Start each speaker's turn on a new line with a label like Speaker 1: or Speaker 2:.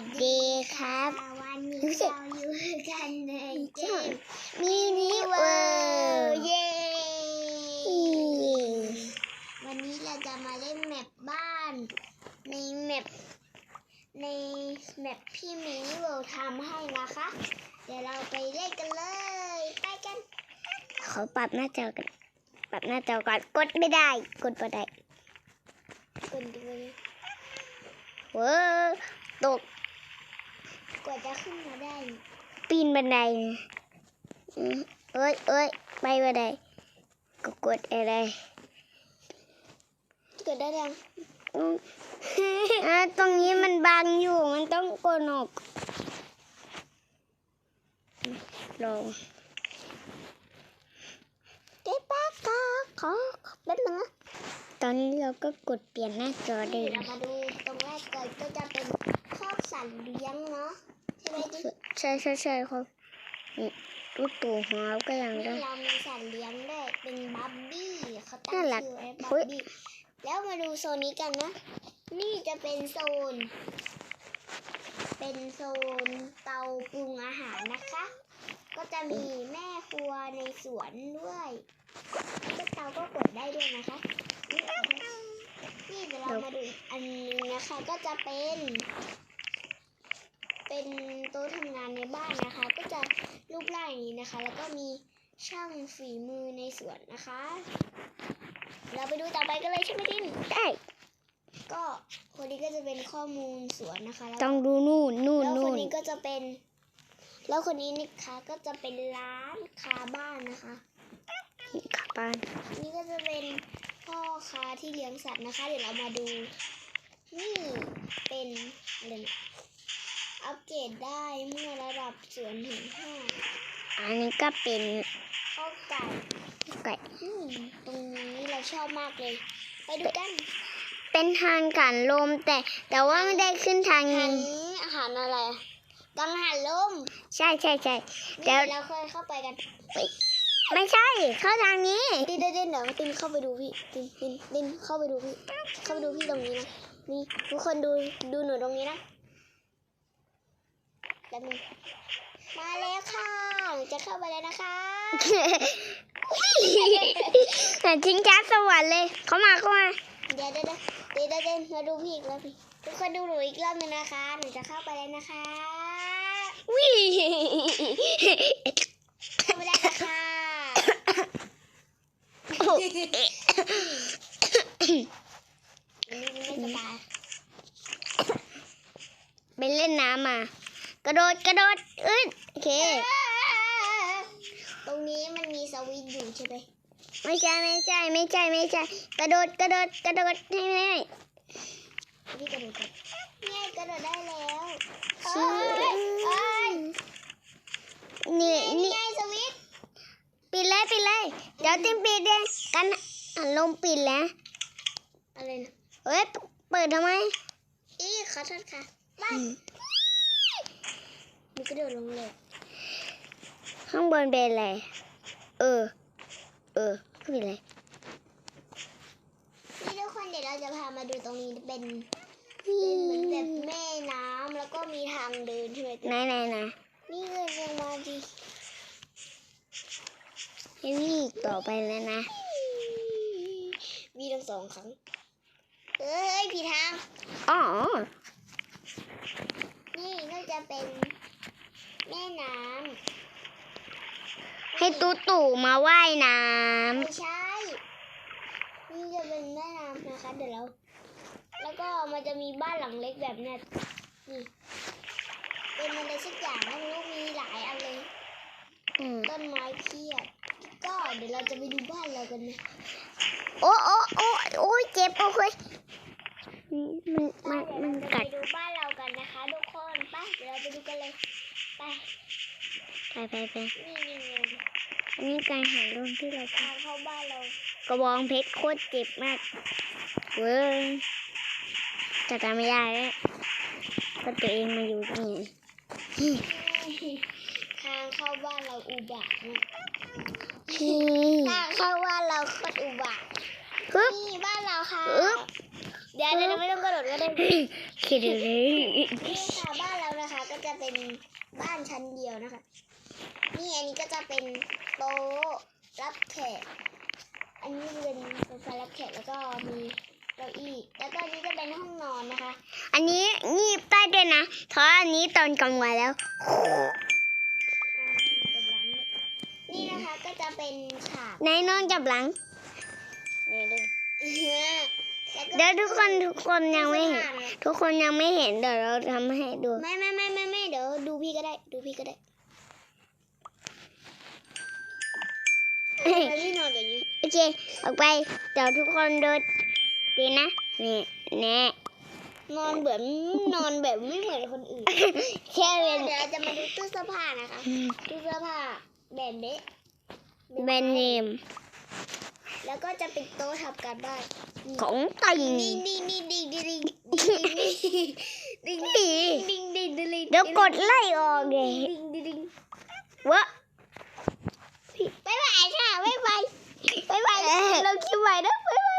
Speaker 1: สดีครับ
Speaker 2: วันนี้เราอยู่กันในเกม
Speaker 1: มินิเวิร์
Speaker 2: เย้วันนี้เราจะมาเล่นแมปบ้าน ในแมปในแมปพี่มินิเวิร์ทำให้นะคะ เดี๋ยวเราไปเล่นกันเลย ไปกัน
Speaker 1: ขอปรับหน้าจอกันปรับหน้าจอก่อนกดไม่ได้ กดไม่ได้
Speaker 2: คนดูเลย
Speaker 1: เว้อตก
Speaker 2: กว่าจะขึ้นมาได้
Speaker 1: ปีนบันไดนะอืมเอ้ยเอ้ยไปบันไดก็กดอะไร
Speaker 2: เกิดได้ยัง
Speaker 1: อืมอ่าตรงนี้มันบังอยู่มันต้องกดออกลง
Speaker 2: เจ๊ป้าก็ขอขอแป๊บนึงนะ
Speaker 1: ตอนนี้เราก็กดเปลี่ยนหน้าจอได้
Speaker 2: เดี๋ยว
Speaker 1: เล
Speaker 2: เรา
Speaker 1: ย
Speaker 2: มาดูตรงแรกก่อนก็จะเป็นคอกสัตว์ เลี้ยงเนาะใช่ไหมดิ
Speaker 1: ใช่ใช่ใช่ครับนี่ลูกตู่หัวก็ยัง
Speaker 2: นี่
Speaker 1: ได้
Speaker 2: เรามีสัตว์เลี้ยงด้วยเป็นบับบี้เขาตั้ง
Speaker 1: น่ารัก
Speaker 2: ชื่อไว้บับ
Speaker 1: เฮ้ย
Speaker 2: บี้แล้วมาดูโซนนี้กันนะ นี่จะเป็นโซน เป็นโซนเตาปรุงอาหารนะคะ ก็จะมีแม่ครัวในสวนด้วยแล้วเตาก็กดได้ด้วยนะคะนี่นี่เดี๋ยวเรามาดูอีกอันนึงนะคะ ก็จะเป็น เป็นโต๊ะทำงานในบ้านนะคะ ก็จะรูปร่างอย่างนี้นะคะ แล้วก็มีช่างฝีมือในสวนนะคะ เราไปดูต่อไปกันเลยใช่ไหมดิน
Speaker 1: ได้
Speaker 2: ก็คนนี้ก็จะเป็นข้อมูลสวนนะคะแล้ว
Speaker 1: ต้องดูนู่นนู่น
Speaker 2: แล้วค
Speaker 1: นู่
Speaker 2: น
Speaker 1: น
Speaker 2: นี้ก็จะเป็น แล้วคนนี้นะคะก็จะเป็นร้านค้าบ้านนะคะ
Speaker 1: กลับบ้าน
Speaker 2: นี่ก็จะเป็นพ่อค้าที่เลี้ยงสัตว์นะคะ เดี๋ยวเรามาดู นี่เป็นอะไรนะ อัปเกรดได้เมื่อระดับสวนถึงห้า
Speaker 1: อันนี้ก็เป็น
Speaker 2: ข้าวไก่
Speaker 1: ไก่
Speaker 2: อืมตรงนี้เราชอบมากเลย ไปดูกัน
Speaker 1: เป็นทางกันลมแต่แต่ว่าไม่ได้ขึ้นทาง
Speaker 2: อาหาร
Speaker 1: นี้
Speaker 2: นี้ อาหารอะไรอะกังหันลม
Speaker 1: ใช่ใช่ใช่เดี๋
Speaker 2: นี่
Speaker 1: ยว
Speaker 2: เราเคยเข้าไปกัน
Speaker 1: ไม่ใช่ เข้าทางนี้
Speaker 2: ดินดินดินเดี๋ยวตินเข้าไปดูพี่ดินดินดินเข้าไปดูพี่เข้าไปดูพี่ตรงนี้นะนี่ทุกคนดูดูหนูตรงนี้นะ แล้วนึงมาแล้วค่ะหนูจะเข้าไปแล้วนะคะ
Speaker 1: แต่ชิงช้าสวรรค์เลย เขามาเข้ามา
Speaker 2: เดี๋ยวเดี๋ยวเดี๋ยวเดี๋ยวเดี๋ยวมาดูพี่อีกรอบพี่ทุกคนดูหนูอีกรอบหนึงนะคะ หนูจะเข้าไปแล้วนะคะ
Speaker 1: วิ
Speaker 2: เข้าไปได้แล้วค่ะอันนี้ไม่สบาย
Speaker 1: ไปเล่นน้ำมา กระโดดกระโดดเอ้ยโอเค
Speaker 2: ตรงนี้มันมีสวิตช์อยู่ใช่ไหม
Speaker 1: ไม่ใช่ไม่ใช่ไม่ใช่ไม่ใช่ กระโดดกระโดดกระโดดให้แม่
Speaker 2: พี่กระโดดกันเนี่ยกระโดดได้แล้ว
Speaker 1: ชื่
Speaker 2: เอ้ยเอ้ย
Speaker 1: นี่
Speaker 2: นี่
Speaker 1: นี่
Speaker 2: ไงสวิตช์
Speaker 1: ปิดเลยปิดเลย เดี๋ยวติมปิดเลยกันอะลมปิดแล้ว
Speaker 2: อะไรนะ
Speaker 1: เฮ้ยเปิดทำไม
Speaker 2: อีขอโทษค่ะไป มีกระโดดลงเลย
Speaker 1: ข้างบนเป็นอะไร เออ เออไม่เป็นไร
Speaker 2: นี่ทุกคนเดี๋ยวเราจะพามาดูตรงนี้เป็นเป็นเหมือนแบบแม่น้ำแล้วก็มีทางเดินใช่ไหม
Speaker 1: ไหนไหนไหน
Speaker 2: นี่เลยยังมาดี
Speaker 1: ให้วิ่งอีกต่อไปแล้วนะ
Speaker 2: มีทั้งสองครั้ง เอ้ยผิดทาง
Speaker 1: อ๋อ
Speaker 2: นี่ก็จะเป็น แม่น้
Speaker 1: ให้ตูตู่มาว่ายน้ำ
Speaker 2: ไม่ใช่นี่จะเป็นแม่น้ำนะคะเดี๋ยวเราแล้วก็มันจะมีบ้านหลังเล็กแบบเนี้ยนี่เป็นอะไรสักอย่างไม่รู้มีหลายอันเลยำ
Speaker 1: อืม
Speaker 2: ต้นไม้เพียบก็เดี๋ยวเราจะไปดูบ้านเรากันนะ
Speaker 1: โอ้โอ้โอ้โอ้ยเจ็บโอ้ยมันมัน
Speaker 2: เดี๋ยว
Speaker 1: มัน
Speaker 2: เราจะ
Speaker 1: กั
Speaker 2: ไป
Speaker 1: ด
Speaker 2: ดูบ้านเรากันนะคะทุกคนไปเดี๋ยวเราไปดูกันเลย ไป
Speaker 1: ไปไปไป
Speaker 2: นี่นี่นี่
Speaker 1: อันนี้การหาลมที่เรา
Speaker 2: ทางเข้าบ้านเรา
Speaker 1: กระบองเพชรโคตรเจ็บมากเว้ยจะจำไม่ได้แล้วก็ตัวเองมาอยู่ที่นี่
Speaker 2: ทางเข้าบ้านเราอุบาทมาก
Speaker 1: ที่
Speaker 2: ทางเข้าบ้านเราโคตรอุบาท
Speaker 1: ฮึบ
Speaker 2: นี่บ้านเราค่ะ
Speaker 1: อึ๊บ
Speaker 2: เดี๋ยวเดี๋ยวเราไม่ต้องกระโดดก็ได้
Speaker 1: คิดดูเลย
Speaker 2: นี่ค่ะบ้านเรานะคะก็ จะเป็นบ้านชั้นเดียวนะคะ นี่อันนี้ก็จะเป็นโต๊ะรับแขก อันนี้เป็นโซฟารับแขกแล้วก็มีเก้าอี้ แล้วก็อันนี้จะเป็นห้องนอนนะคะ
Speaker 1: อันนี้งีบได้ด้วยนะเพราะอันนี้ตอนกลางวันแล้ว
Speaker 2: อ่าเป็นหลังนี่นะคะก็จะเป็นฉาก
Speaker 1: ในนอนจับหลัง นี่ดู
Speaker 2: แล้วก็
Speaker 1: เดี๋ยวทุกคนทุกคนยังไม่เห็น ทุกคนยังไม่เห็นเดี๋ยวเราทำให้ดู
Speaker 2: ไม่ไม่ไม่ไม่ไม่เดี๋ยวดูพี่ก็ได้ ดูพี่ก็ได้
Speaker 1: เฮ้ย
Speaker 2: แล้วพี่นอนอย่างนี้
Speaker 1: โอเค ออกไปเดี๋ยวทุกคนดูดีนะ นี่แน่
Speaker 2: นอนเหมือนนอนแบบไม่เหมือนคนอื่น
Speaker 1: แค่เป็น
Speaker 2: เดี๋ยวเราจะมาดูตู้เสื้อผ้านะคะตู้เสื้อผ้าแบรนด์เดะ
Speaker 1: แบรนด์เนม
Speaker 2: แล้วก็จะเป็นโต๊ะทำการบ้าน
Speaker 1: ของติง
Speaker 2: ดิงดิงดิงดิงดิงดิงดิงดิงดิงดิงดิงดิ๊ง
Speaker 1: ดิ๊งดิ๊งดิ๊งดิ๊งดิ๊งดิ๊ายบาย
Speaker 2: ค่ะบ๊ายบายบ๊ดิ้งดิ๊งดิ๊ง
Speaker 1: ดิ้งดิ้นะบ๊างดิ�